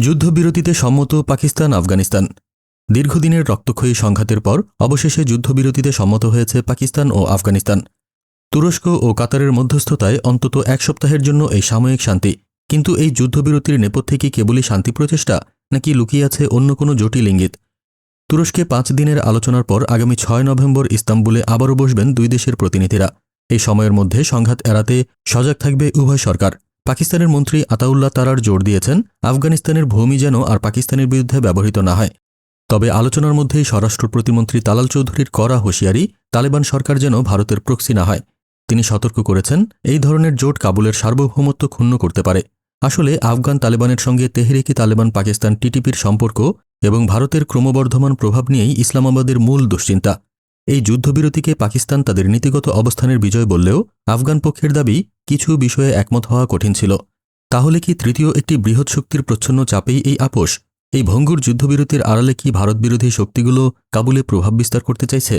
যুদ্ধবিরতিতে সম্মত পাকিস্তান, আফগানিস্তান। দীর্ঘদিনের রক্তক্ষয়ী সংঘাতের পর অবশেষে যুদ্ধবিরতিতে সম্মত হয়েছে পাকিস্তান ও আফগানিস্তান। তুরস্ক ও কাতারের মধ্যস্থতায় অন্তত এক সপ্তাহের জন্য এই সাময়িক শান্তি। কিন্তু এই যুদ্ধবিরতির নেপথ্যে কি কেবলই শান্তি প্রচেষ্টা, নাকি লুকিয়ে আছে অন্য কোনো জটিল ইঙ্গিত? তুরস্কে পাঁচ দিনের আলোচনার পর আগামী ছয় নভেম্বর ইস্তাম্বুলে আবারও বসবেন দুই দেশের প্রতিনিধিরা। এই সময়ের মধ্যে সংঘাত এড়াতে সজাগ থাকবে উভয় সরকার। পাকিস্তানের মন্ত্রী আতাউল্লাহ তারার জোর দিয়েছেন, আফগানিস্তানের ভূমি যেন আর পাকিস্তানের বিরুদ্ধে ব্যবহৃত না হয়। তবে আলোচনার মধ্যেই স্বরাষ্ট্র প্রতিমন্ত্রী তালাল চৌধুরীর করা হুঁশিয়ারি, তালেবান সরকার যেন ভারতের প্রক্সি না হয়। তিনি সতর্ক করেছেন, এই ধরনের জোট কাবুলের সার্বভৌমত্ব ক্ষুণ্ণ করতে পারে। আসলে আফগান তালেবানের সঙ্গে তেহরিকি তালেবান পাকিস্তান টিটিপির সম্পর্ক এবং ভারতের ক্রমবর্ধমান প্রভাব নিয়েই ইসলামাবাদের মূল দুশ্চিন্তা। এই যুদ্ধবিরতিকে পাকিস্তান তাদের নীতিগত অবস্থানের বিজয় বললেও আফগান পক্ষের দাবি কিছু বিষয়ে একমত হওয়া কঠিন ছিল। তাহলে কি তৃতীয় একটি বৃহৎ শক্তির প্রচ্ছন্ন চাপেই এই আপোষ? এই ভঙ্গুর যুদ্ধবিরতির আড়ালে কি ভারতবিরোধী শক্তিগুলো কাবুলে প্রভাব বিস্তার করতে চাইছে?